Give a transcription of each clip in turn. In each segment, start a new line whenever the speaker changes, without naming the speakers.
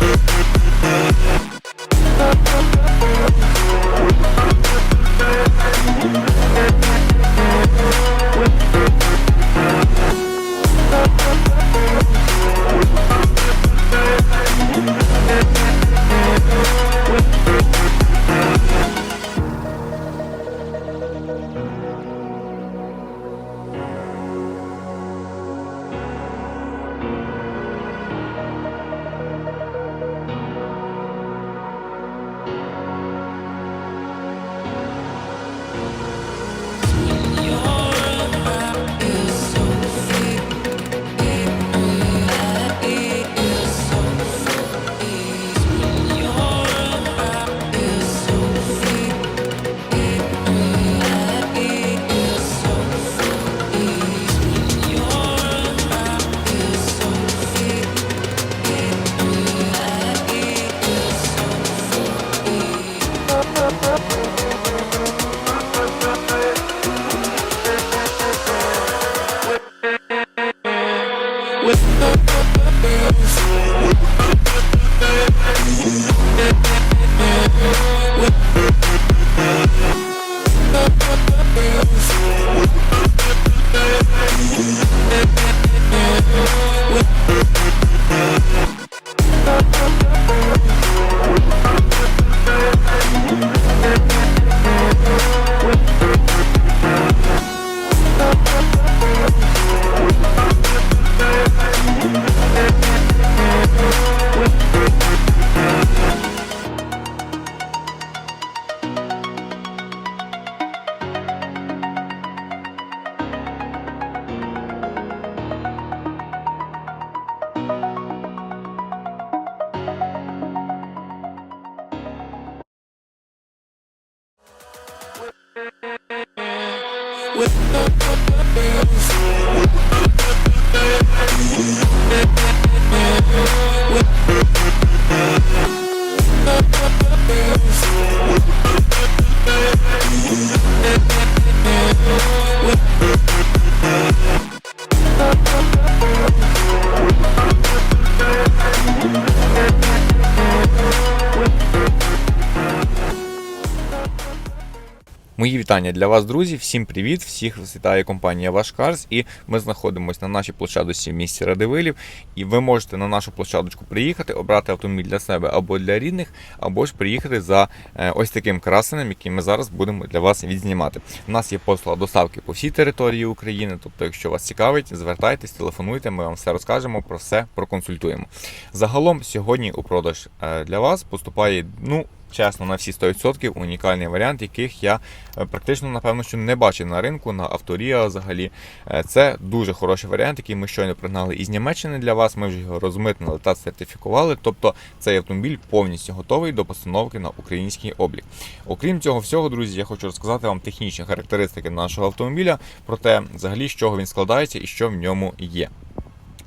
We'll Мої вітання для вас, друзі. Всім привіт! Всіх вітає компанія Ваш Карс. І ми знаходимося на нашій площадочці в місті Радивилів. І ви можете на нашу площадочку приїхати, обрати автомобіль для себе або для рідних, або ж приїхати за е, ось таким красенем, який ми зараз будемо для вас відзнімати. У нас є послуга доставки по всій території України. Тобто, якщо вас цікавить, звертайтесь, телефонуйте, ми вам все розкажемо, про все проконсультуємо. Загалом сьогодні у продаж е, для вас поступає ну. Чесно, на всі 100% унікальний варіант, яких я е, практично напевно що не бачив на ринку, на авторія взагалі. Е, Це дуже хороший варіант, який ми щойно пригнали із Німеччини для вас. Ми вже його розмитнили та сертифікували. Тобто цей автомобіль повністю готовий до постановки на український облік. Окрім цього всього, друзі, я хочу розказати вам технічні характеристики нашого автомобіля, про те, взагалі, з чого він складається і що в ньому є.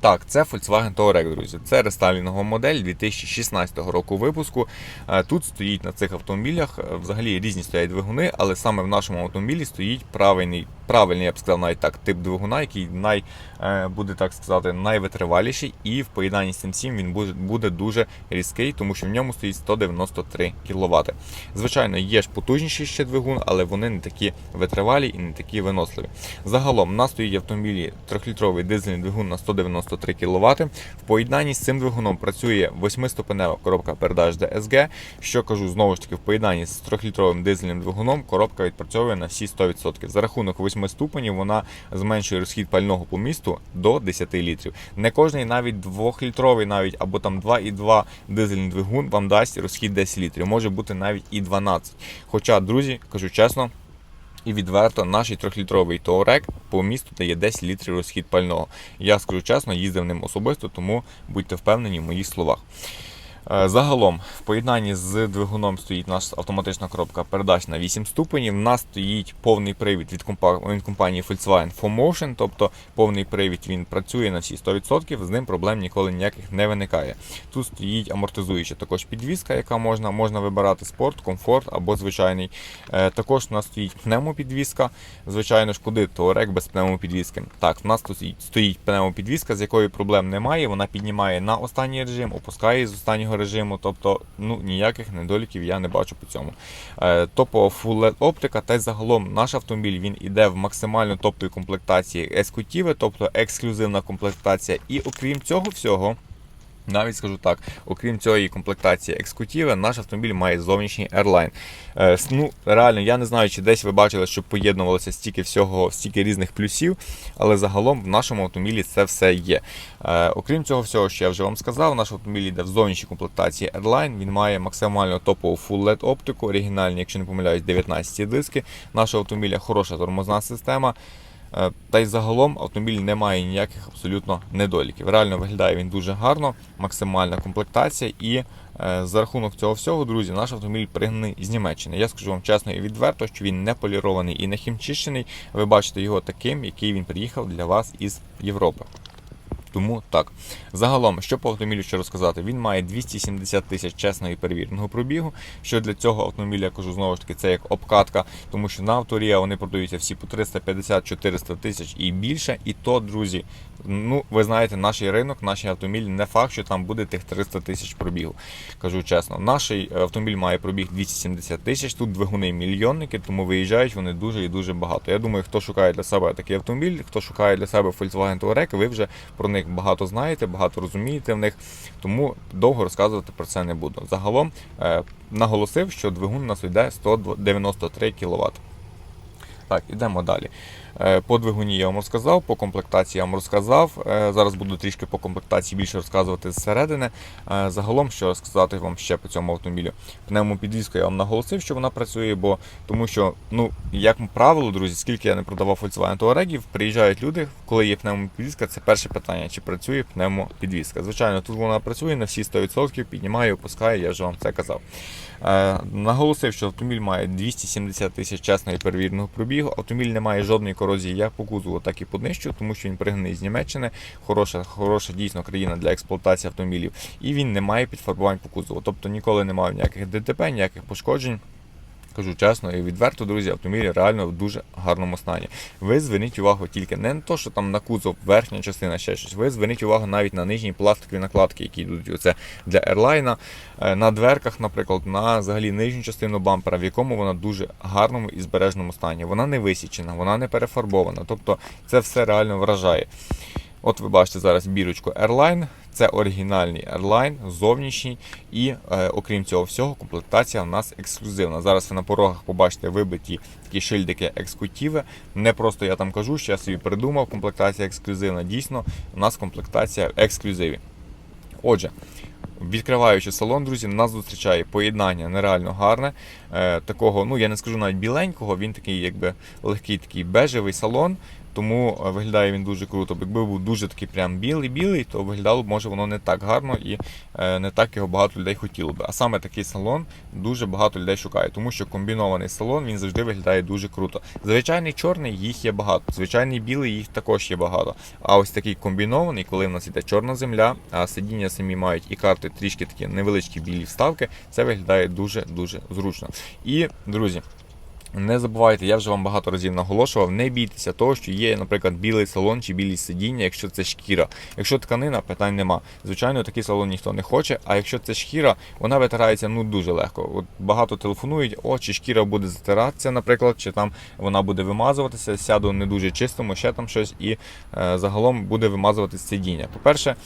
Так, це Volkswagen Touareg, друзі. Це рестайлінгова модель 2016 року випуску. Е, Тут стоїть на цих автомобілях е, взагалі різні стоять двигуни, але саме в нашому автомобілі стоїть правильний, правильний, я б сказав, навіть так, тип двигуна, який най, е, буде так сказати, найвитриваліший, і в поєднанні з цим всім він буде- дуже різкий, тому що в ньому стоїть 193 кВт. Звичайно, є ж потужніший ще двигун, але вони не такі витривалі і не такі виносливі. Загалом у нас стоїть автомобілі 3-літровий дизельний двигун на 193 кВт. В поєднанні з цим двигуном працює 8-ступенева коробка передач DSG. Що кажу знову ж таки, в поєднанні з 3-літровим дизельним двигуном коробка відпрацьовує на всі 100%. За рахунок 8 ступенів вона зменшує розхід пального по місту до 10 літрів. Не кожний навіть 2-літровий, навіть або там 2,2 дизельний двигун вам дасть розхід 10 літрів. Може бути навіть і 12. Хоча, друзі, кажу чесно. І відверто, наш трьохлітровий Touareg по місту дає 10 літрів розхід пального. Я скажу чесно, їздив ним особисто, тому будьте впевнені в моїх словах. Е, Загалом, в поєднанні з двигуном стоїть наша автоматична коробка передач на 8 ступенів. У нас стоїть повний привід від компа- компанії Volkswagen 4Motion, тобто повний привід він працює на всі 100%, з ним проблем ніколи ніяких не виникає. Тут стоїть амортизуюча також підвізка, яка можна, можна вибирати спорт, комфорт або звичайний. Е, Також у нас стоїть пневмопідвізка. Звичайно ж, куди Touareg без пневмопідвізки. Так, в нас тут стоїть пневмопідвізка, з якою проблем немає. Вона піднімає на останній режим, опускає з останнього режиму. Тобто, ну ніяких недоліків я не бачу по цьому. Е, Топова Full LED оптика, та й загалом наш автомобіль він іде в максимально топовій комплектації ескутіви, тобто ексклюзивна комплектація. І окрім цього всього. Навіть скажу так, окрім цієї комплектації екскутіви, наш автомобіль має зовнішній Airline. Е, ну, реально, я не знаю, чи десь ви бачили, що поєднувалося стільки всього, стільки різних плюсів, але загалом в нашому автомобілі це все є. Е, окрім цього всього, що я вже вам сказав, наш автомобіль йде в зовнішній комплектації Airline. Він має максимально топову Full LED оптику, оригінальні, якщо не помиляюсь, 19 диски. Нашого автомобіля хороша тормозна система. Е, Та й загалом автомобіль не має ніяких абсолютно недоліків. Реально виглядає він дуже гарно, максимальна комплектація, і е, за рахунок цього всього, друзі, наш автомобіль пригнаний з Німеччини. Я скажу вам чесно і відверто, що він не полірований і не хімчищений. Ви бачите його таким, який він приїхав для вас із Європи. Тому так. Загалом, що по автомобілю ще розказати, він має 270 тисяч чесного і перевіреного пробігу. Що для цього автомобіля я кажу знову ж таки, це як обкатка, тому що на авторія вони продаються всі по 350-400 тисяч і більше. І то, друзі, ну ви знаєте, наш ринок, наш автомобіль не факт, що там буде тих 300 тисяч пробігу. Кажу чесно, наш автомобіль має пробіг 270 тисяч. Тут двигуни мільйонники, тому виїжджають вони дуже і дуже багато. Я думаю, хто шукає для себе такий автомобіль, хто шукає для себе Volkswagen Touareg, ви вже про них багато знаєте, багато розумієте в них, тому довго розказувати про це не буду. Загалом е, наголосив, що двигун у нас йде 193 кВт. Так, ідемо далі. Е, По двигуні я вам розказав, по комплектації я вам розказав. Е, Зараз буду трішки по комплектації більше розказувати зсередини. Е, Загалом, що розказати вам ще по цьому автомобілю. Пневмопідвізку я вам наголосив, що вона працює, бо тому що, ну, як правило, друзі, скільки я не продавав Volkswagen Touareg, приїжджають люди, коли є пневмопідвізка, це перше питання, чи працює пневмопідвізка. Звичайно, тут вона працює на всі 100%, піднімає, опускає, я вже вам це казав. Наголосив, що автомобіль має 270 тисяч чесного і перевіреного пробігу. Автомобіль не має жодної корозії як по кузову, так і по тому що він пригнаний з Німеччини. Хороша, хороша дійсно країна для експлуатації автомобілів. І він не має підфарбувань по кузову. Тобто ніколи не мав ніяких ДТП, ніяких пошкоджень. Кажу чесно і відверто, друзі, автомобіль реально в дуже гарному стані. Ви зверніть увагу тільки не на те, що там на кузов, верхня частина, ще щось. Ви зверніть увагу навіть на нижні пластикові накладки, які йдуть оце для ерлайна, е, на дверках, наприклад, на взагалі нижню частину бампера, в якому вона дуже гарному і збережному стані. Вона не висічена, вона не перефарбована. Тобто це все реально вражає. От ви бачите зараз бірочку Airline. Це оригінальний Airline, зовнішній, і е, окрім цього всього, комплектація у нас ексклюзивна. Зараз ви на порогах побачите вибиті такі шильдики екскутіви. Не просто я там кажу, що я собі придумав, комплектація ексклюзивна. Дійсно, у нас комплектація в ексклюзиві. Отже, відкриваючи салон, друзі, нас зустрічає поєднання нереально гарне. Е, такого, ну я не скажу навіть біленького, він такий, якби легкий такий бежевий салон. Тому е, виглядає він дуже круто. Якби був дуже такий прям білий-білий, то виглядало б може воно не так гарно і е, не так його багато людей хотіло би. А саме такий салон дуже багато людей шукає, тому що комбінований салон він завжди виглядає дуже круто. Звичайний чорний їх є багато, звичайний білий їх також є багато. А ось такий комбінований, коли в нас іде чорна земля, а сидіння самі мають і карти трішки такі невеличкі білі вставки, це виглядає дуже дуже зручно. І друзі. Не забувайте, я вже вам багато разів наголошував, не бійтеся того, що є, наприклад, білий салон чи білі сидіння, якщо це шкіра. Якщо тканина, питань нема. Звичайно, такий салон ніхто не хоче. А якщо це шкіра, вона витирається ну дуже легко. От багато телефонують, о, чи шкіра буде затиратися, наприклад, чи там вона буде вимазуватися, сяду не дуже чистому, ще там щось, і е, загалом буде вимазуватися сидіння. По-перше,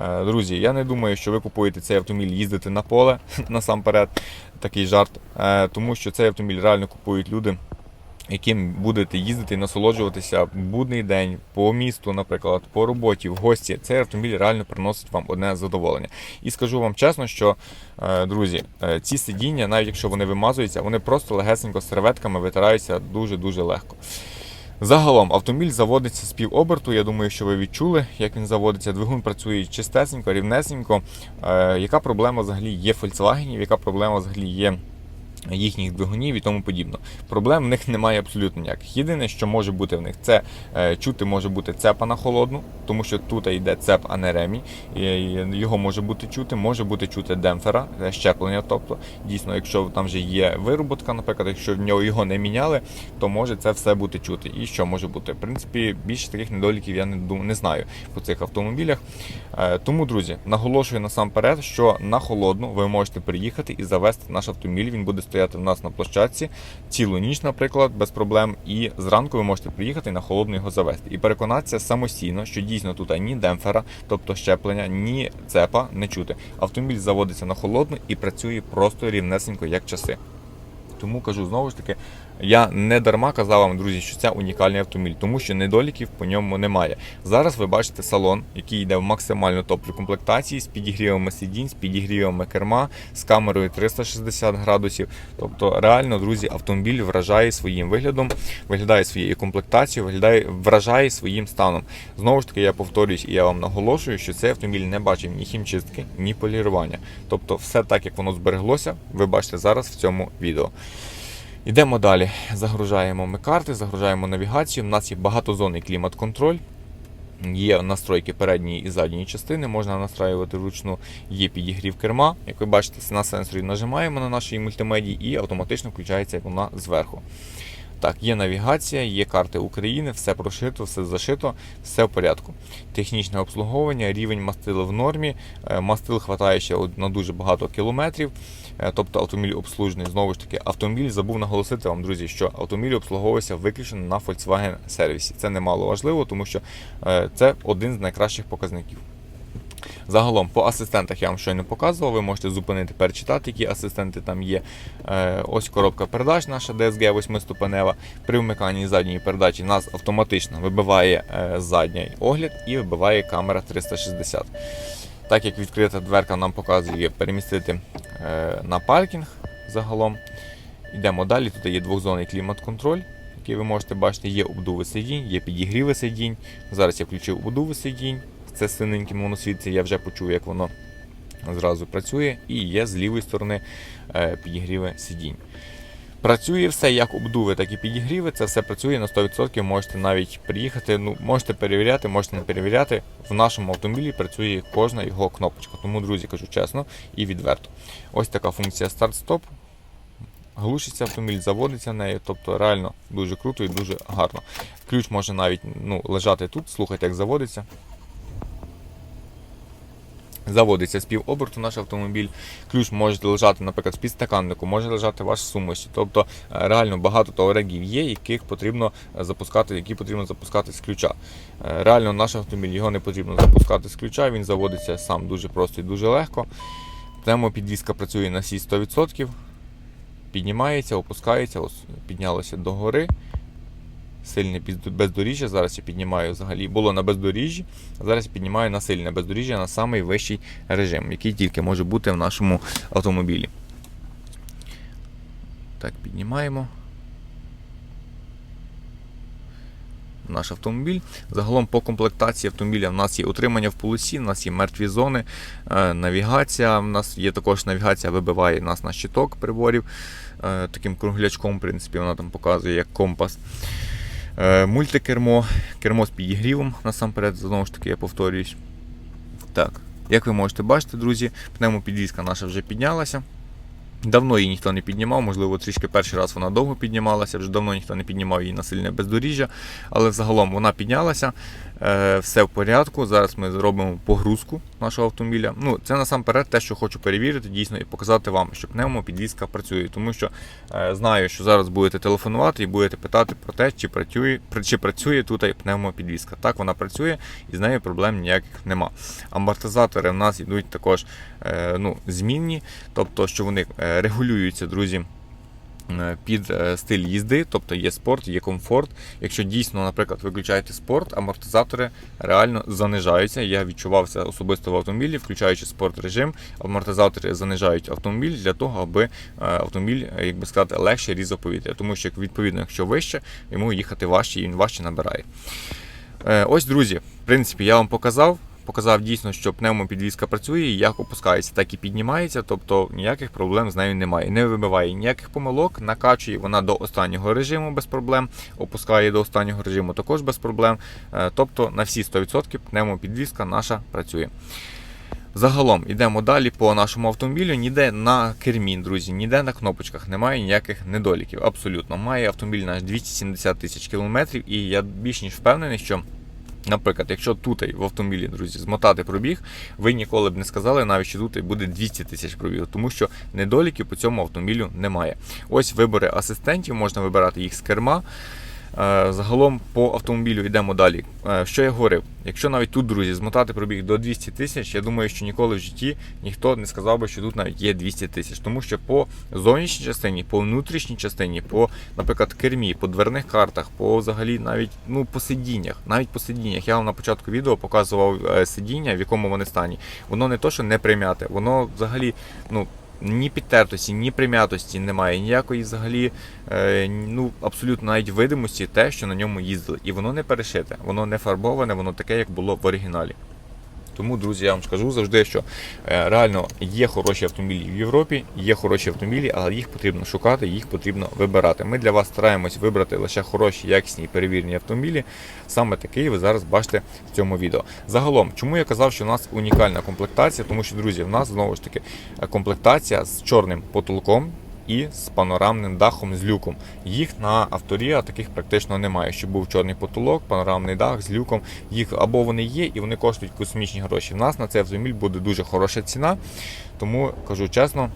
е, друзі, я не думаю, що ви купуєте цей автомобіль їздити на поле насамперед. Такий жарт, е, тому що цей автомобіль реально купують люди, яким будете їздити і насолоджуватися в будний день по місту, наприклад, по роботі, в гості. Цей автомобіль реально приносить вам одне задоволення. І скажу вам чесно, що е, друзі, е, ці сидіння, навіть якщо вони вимазуються, вони просто легесенько серветками витираються дуже дуже легко. Загалом автомобіль заводиться з півоберту. Я думаю, що ви відчули, як він заводиться. Двигун працює чистесенько, рівнесенько. Е, яка проблема взагалі є Volkswagen, яка проблема взагалі є їхніх двигунів і тому подібно. Проблем в них немає абсолютно ніяких. Єдине, що може бути в них, це е, чути може бути цепа на холодну, тому що тут йде цеп, а не ремінь. І Його може бути чути, може бути чути демпфера, е, щеплення. Тобто, дійсно, якщо там вже є вироботка, наприклад, якщо в нього його не міняли, то може це все бути чути. І що може бути? В принципі, більше таких недоліків я не не знаю по цих автомобілях. Е, Тому, друзі, наголошую насамперед, що на холодну ви можете приїхати і завести наш автомобіль. Він буде стояти у нас на площадці цілу ніч, наприклад, без проблем. І зранку ви можете приїхати на холодно його завести. І переконатися самостійно, що дійсно тут ні демпфера, тобто щеплення, ні цепа не чути. Автомобіль заводиться на холодну і працює просто рівнесенько, як часи. Тому кажу знову ж таки, я не дарма казав вам, друзі, що це унікальний автомобіль, тому що недоліків по ньому немає. Зараз ви бачите салон, який йде в максимально топлі комплектації з підігрівами сидінь, з підігрівами керма, з камерою 360 градусів. Тобто, реально, друзі, автомобіль вражає своїм виглядом, виглядає своєю комплектацією, виглядає, вражає своїм станом. Знову ж таки, я повторюсь і я вам наголошую, що цей автомобіль не бачив ні хімчистки, ні полірування. Тобто, все так, як воно збереглося, ви бачите зараз в цьому відео. Йдемо далі. Загружаємо ми карти, загружаємо навігацію. У нас є багатозонний клімат-контроль. Є настройки передньої і задньої частини, можна настраювати вручну, є підігрів керма. Як ви бачите, на сенсорі нажимаємо на нашій мультимедії і автоматично включається вона зверху. Так, є навігація, є карти України, все прошито, все зашито, все в порядку. Технічне обслуговування, рівень мастили в нормі. Е, Мастил хватає ще на дуже багато кілометрів. Е, Тобто автомобіль обслужений. Знову ж таки, автомобіль забув наголосити вам, друзі, що автомобіль обслуговується виключно на Volkswagen сервісі. Це немало важливо, тому що е, це один з найкращих показників. Загалом по асистентах я вам щойно показував. Ви можете зупинити, перечитати, які асистенти там є. Е, ось коробка передач, наша DSG 8-ступенева. При вмиканні задньої передачі нас автоматично вибиває е, задній огляд і вибиває камера 360. Так як відкрита дверка нам показує перемістити е, на паркінг загалом. Йдемо далі. Тут є двохзонний клімат-контроль, який ви можете бачити, є обдуви сидінь, є підігріви сидінь. Зараз я включив обдуви сидінь. Це синеньким воно я вже почув, як воно зразу працює. І є з лівої сторони е, підігріви сидінь. Працює все як обдуви, так і підігріви. Це все працює на 100%. Можете навіть приїхати. Ну, можете перевіряти, можете не перевіряти. В нашому автомобілі працює кожна його кнопочка. Тому, друзі, кажу чесно і відверто. Ось така функція старт-стоп. Глушиться автомобіль, заводиться нею, тобто реально дуже круто і дуже гарно. Ключ може навіть ну, лежати тут, слухайте, як заводиться. Заводиться з півоберту наш автомобіль. Ключ може лежати, наприклад, в підстаканнику, може лежати ваш сумочці. Тобто е, реально багато туарегів є, яких потрібно е, запускати, які потрібно запускати з ключа. Е, Реально наш автомобіль його не потрібно запускати з ключа, він заводиться сам дуже просто і дуже легко. Пневмопідвізка працює на всі 100%, піднімається, опускається, піднялося до гори. Сильне бездоріжжя. Зараз я піднімаю взагалі. Було на бездоріжжі. а Зараз я піднімаю на сильне бездоріжжя на самий вищий режим, який тільки може бути в нашому автомобілі. Так, піднімаємо. Наш автомобіль. Загалом по комплектації автомобіля в нас є утримання в полосі, в нас є мертві зони, е, навігація. У нас є також навігація, вибиває нас на щиток приборів. е, Таким круглячком, в принципі, вона там показує як компас. Е, Мультикермо, кермо з підігрівом, насамперед, знову ж таки, я повторююсь. Так, як ви можете бачити, друзі, пневмопідвізка наша вже піднялася. Давно її ніхто не піднімав, можливо, трішки перший раз вона довго піднімалася, вже давно ніхто не піднімав її на сильне бездоріжжя, але взагалом вона піднялася, е, все в порядку. Зараз ми зробимо погрузку нашого автомобіля. Ну, це насамперед те, що хочу перевірити, дійсно, і показати вам, що пневмопідвізка працює. Тому що е, знаю, що зараз будете телефонувати і будете питати про те, чи працює, чи працює тут пневмопідвізка. Так, вона працює і з нею проблем ніяких нема. Амортизатори в нас йдуть також е, ну, змінні, тобто, що вони регулюються, друзі. е, Під е, стиль їзди, тобто є спорт, є комфорт. Якщо дійсно, наприклад, виключаєте спорт, амортизатори реально занижаються. Я відчував це особисто в автомобілі, включаючи спорт режим, амортизатори занижають автомобіль для того, аби е, автомобіль, е, як би сказати, легше різав повітря. Тому що відповідно, якщо вище, йому їхати важче і він важче набирає. Е, Ось, друзі, в принципі, я вам показав. Показав дійсно, що пневмопідвізка працює, як опускається, так і піднімається, тобто ніяких проблем з нею немає. Не вибиває ніяких помилок, накачує вона до останнього режиму без проблем, опускає до останнього режиму також без проблем. Е, Тобто на всі 100% пневмопідвізка наша працює. Загалом йдемо далі по нашому автомобілю. Ніде на кермі, друзі, ніде на кнопочках немає ніяких недоліків. Абсолютно. Має автомобіль наш 270 тисяч кілометрів, і я більш ніж впевнений, що. Наприклад, якщо тут в автомобілі, друзі, змотати пробіг, ви ніколи б не сказали, навіть що тут буде 200 тисяч пробіг, тому що недоліків по цьому автомобілю немає. Ось вибори асистентів, можна вибирати їх з керма. Е, Загалом по автомобілю йдемо далі. Е, Що я говорив? Якщо навіть тут, друзі, змотати пробіг до 200 тисяч, я думаю, що ніколи в житті ніхто не сказав би, що тут навіть є 200 тисяч. Тому що по зовнішній частині, по внутрішній частині, по, наприклад, кермі, по дверних картах, по взагалі навіть ну, по сидіннях, навіть по сидіннях. Я вам на початку відео показував е, сидіння, в якому вони стані. Воно не то, що не прим'яте, воно взагалі, ну. Ні підтертості, ні прим'ятості немає, ніякої взагалі, е, ну абсолютно навіть видимості те, що на ньому їздили. І воно не перешите, воно не фарбоване, воно таке, як було в оригіналі. Тому, друзі, я вам скажу завжди, що е, реально є хороші автомобілі в Європі, є хороші автомобілі, але їх потрібно шукати, їх потрібно вибирати. Ми для вас стараємось вибрати лише хороші, якісні і перевірені автомобілі. Саме такий ви зараз бачите в цьому відео. Загалом, чому я казав, що у нас унікальна комплектація, тому що, друзі, в нас знову ж таки е, комплектація з чорним потолком. І з панорамним дахом з люком. Їх на авторія таких практично немає. Щоб був чорний потолок, панорамний дах з люком. Їх або вони є і вони коштують космічні гроші. В нас на цей автомобіль буде дуже хороша ціна. Тому кажу чесно,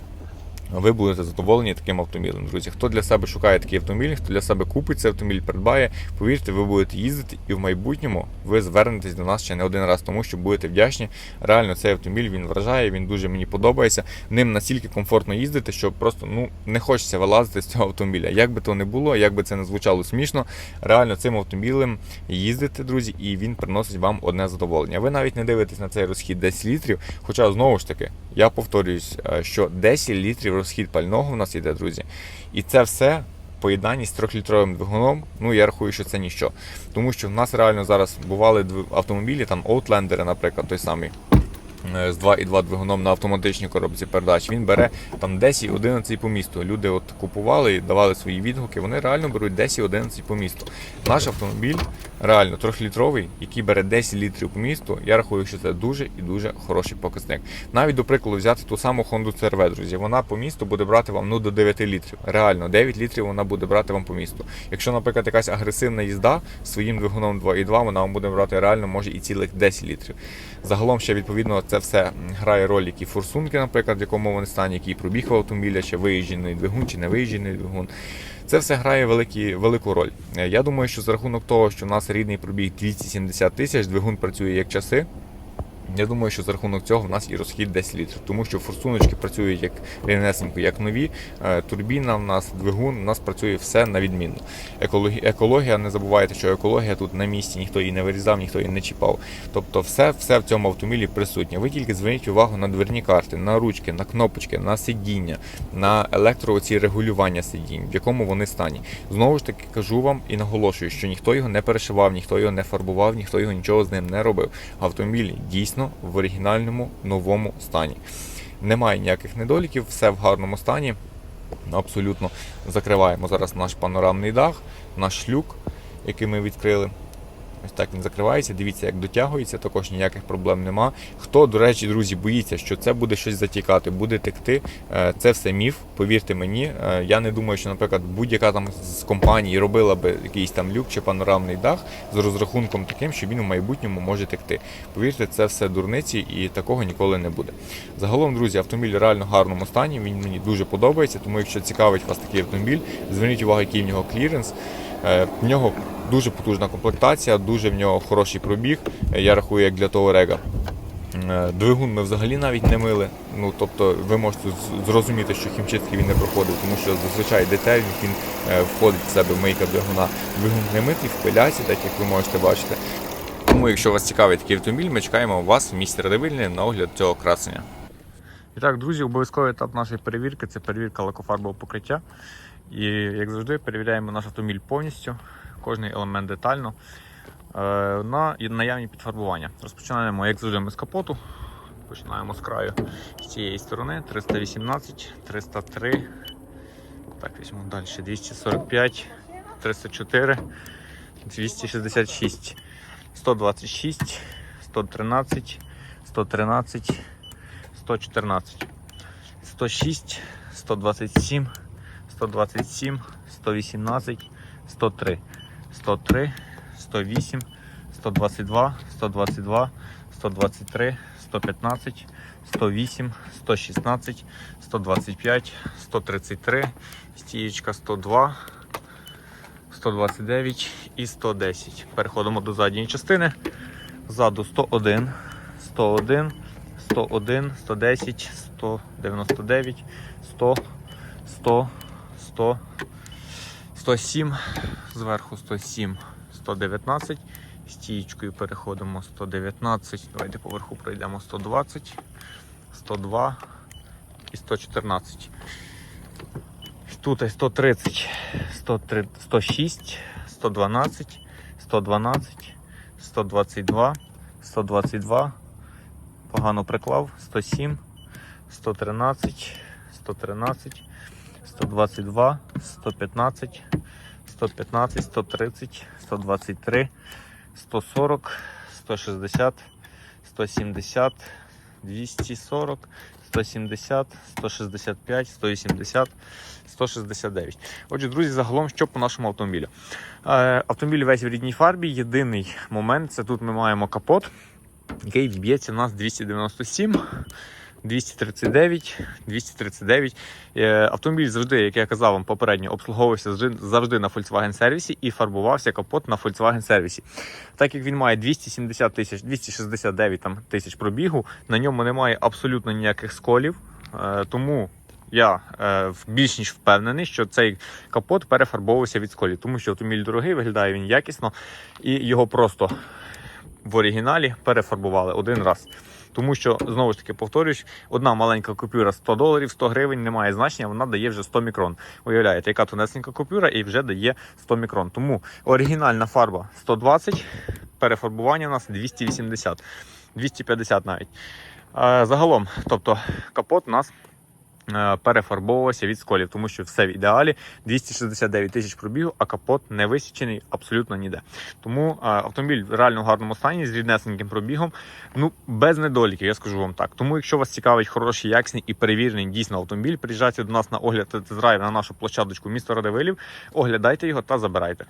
ви будете задоволені таким автомобілем, друзі. Хто для себе шукає такий автомобіль, хто для себе купить цей автомобіль, придбає, повірте, ви будете їздити і в майбутньому ви звернетесь до нас ще не один раз, тому що будете вдячні. Реально, цей автомобіль він вражає, він дуже мені подобається. Ним настільки комфортно їздити, що просто ну не хочеться вилазити з цього автомобіля. Як би то не було, як би це не звучало смішно, реально цим автомобілем їздите, друзі, і він приносить вам одне задоволення. Ви навіть не дивитесь на цей розхід 10 літрів. Хоча знову ж таки, я повторююсь, е, що 10 літрів розхід пального в нас іде, друзі. І це все поєднанні з 3-літровим двигуном, ну я рахую, що це ніщо. Тому що в нас реально зараз бували автомобілі, там Outlander, наприклад, той самий. Е, з 2,2 двигуном на автоматичній коробці передач. Він бере там 10-11 по місту. Люди от купували і давали свої відгуки. Вони реально беруть 10-11 по місту. Наш автомобіль реально трьохлітровий, який бере 10 літрів по місту. Я рахую, що це дуже і дуже хороший показник. Навіть до прикладу взяти ту саму Honda CRV, друзі. Вона по місту буде брати вам ну до 9 літрів. Реально, 9 літрів вона буде брати вам по місту. Якщо, наприклад, якась агресивна їзда своїм двигуном 2,2, вона вам буде брати реально може і цілих 10 літрів. Загалом ще відповідно це все грає роль, які форсунки, наприклад, в якому вони стані, який пробіг в автомобіля, чи виїжджений двигун, чи не виїжджений двигун. Це все грає великі, велику роль. Е, Я думаю, що за рахунок того, що в нас рідний пробіг 270 тисяч, двигун працює як часи. Я думаю, що за рахунок цього в нас і розхід 10 літрів, тому що форсуночки працюють як рівнесенько, як нові. е, Турбіна в нас, двигун, у нас працює все на відмінно. Екологія, екологія, не забувайте, що екологія тут на місці, ніхто її не вирізав, ніхто її не чіпав. Тобто, все, все в цьому автомобілі присутнє. Ви тільки зверніть увагу на дверні карти, на ручки, на кнопочки, на сидіння, на електро ці регулювання сидінь, в якому вони стані. Знову ж таки кажу вам і наголошую, що ніхто його не перешивав, ніхто його не фарбував, ніхто його нічого з ним не робив. Автомобіль дійсно в оригінальному новому стані. Немає ніяких недоліків, все в гарному стані. Абсолютно закриваємо зараз наш панорамний дах, наш шлюк, який ми відкрили. Ось так він закривається. Дивіться, як дотягується, також ніяких проблем нема. Хто, до речі, друзі, боїться, що це буде щось затікати, буде текти. е, Це все міф, повірте мені. Е, Я не думаю, що, наприклад, будь-яка там з компаній робила би якийсь там люк чи панорамний дах з розрахунком таким, що він у майбутньому може текти. Повірте, це все дурниці і такого ніколи не буде. Загалом, друзі, автомобіль реально в гарному стані. Він мені дуже подобається, тому якщо цікавить вас такий автомобіль, зверніть увагу, який в нього кліренс. Е, В нього дуже потужна комплектація, дуже в нього хороший пробіг. Е, Я рахую, як для того рега. Е, Двигун ми взагалі навіть не мили. Ну тобто ви можете зрозуміти, що хімчистки він не проходив, тому що зазвичай детельник він входить в себе мийка двигуна. Двигун не митий, в пиляці, так як ви можете бачити. Тому, якщо вас цікавить такий автомобіль, ми чекаємо вас в місті Радивильне на огляд цього красення. І так, друзі, обов'язковий етап нашої перевірки це перевірка лакофарбового покриття. І як завжди, перевіряємо наш автомобіль повністю, кожний елемент детально е, на наявні підфарбування. Розпочинаємо, як завжди, ми з капоту. Починаємо з краю з цієї сторони 318, 303. Так, візьмемо далі 245, 304, 266, 126, 113, 113, 114, 106, 127, 127, 118, 103, 103, 108, 122, 122, 123, 115, 108, 116, 125, 133, стієчка 102, 129 і 110. Переходимо до задньої частини. Ззаду 101, 101, 101, 110, 199, 100, 100, 100, 107, зверху 107, 119. Стієчкою переходимо 119. Давайте поверху пройдемо 120, 102 і 114. Тут 130, 103, 106, 112, 112, 122, 122. Погано приклав. 107, 113, 113, 122, 115, 115, 130, 123, 140, 160, 170, 240, 170, 165, 180, 169. Отже, друзі, загалом, що по нашому автомобілю. Е, Автомобіль весь в рідній фарбі. Єдиний момент це тут ми маємо капот, який вб'ється у нас 297. 239, 239. Е, Автомобіль завжди, як я казав вам попередньо, обслуговувався завжди, на Volkswagen сервісі і фарбувався капот на Volkswagen сервісі. Так як він має 270 тисяч, 269 там, тисяч пробігу, на ньому немає абсолютно ніяких сколів. Е, Тому я е, більш ніж впевнений, що цей капот перефарбовувався від сколів, тому що автомобіль дорогий, виглядає він якісно, і його просто в оригіналі перефарбували один раз. Тому що, знову ж таки, повторюсь, одна маленька купюра 100 доларів, 100 гривень не має значення, вона дає вже 100 мікрон. Уявляєте, яка тонесенька купюра і вже дає 100 мікрон. Тому оригінальна фарба 120, перефарбування у нас 280, 250 навіть. Загалом, тобто капот у нас перефарбовувався від сколів, тому що все в ідеалі 269 тисяч пробігу, а капот не висічений абсолютно ніде. Тому е, автомобіль в реально гарному стані з ріднесеньким пробігом. Ну без недоліків, я скажу вам так. Тому, якщо вас цікавить хороший, якісний і перевірений дійсно автомобіль, приїжджайте до нас на огляд та драйв на нашу площадочку міста Радивилів, оглядайте його та забирайте.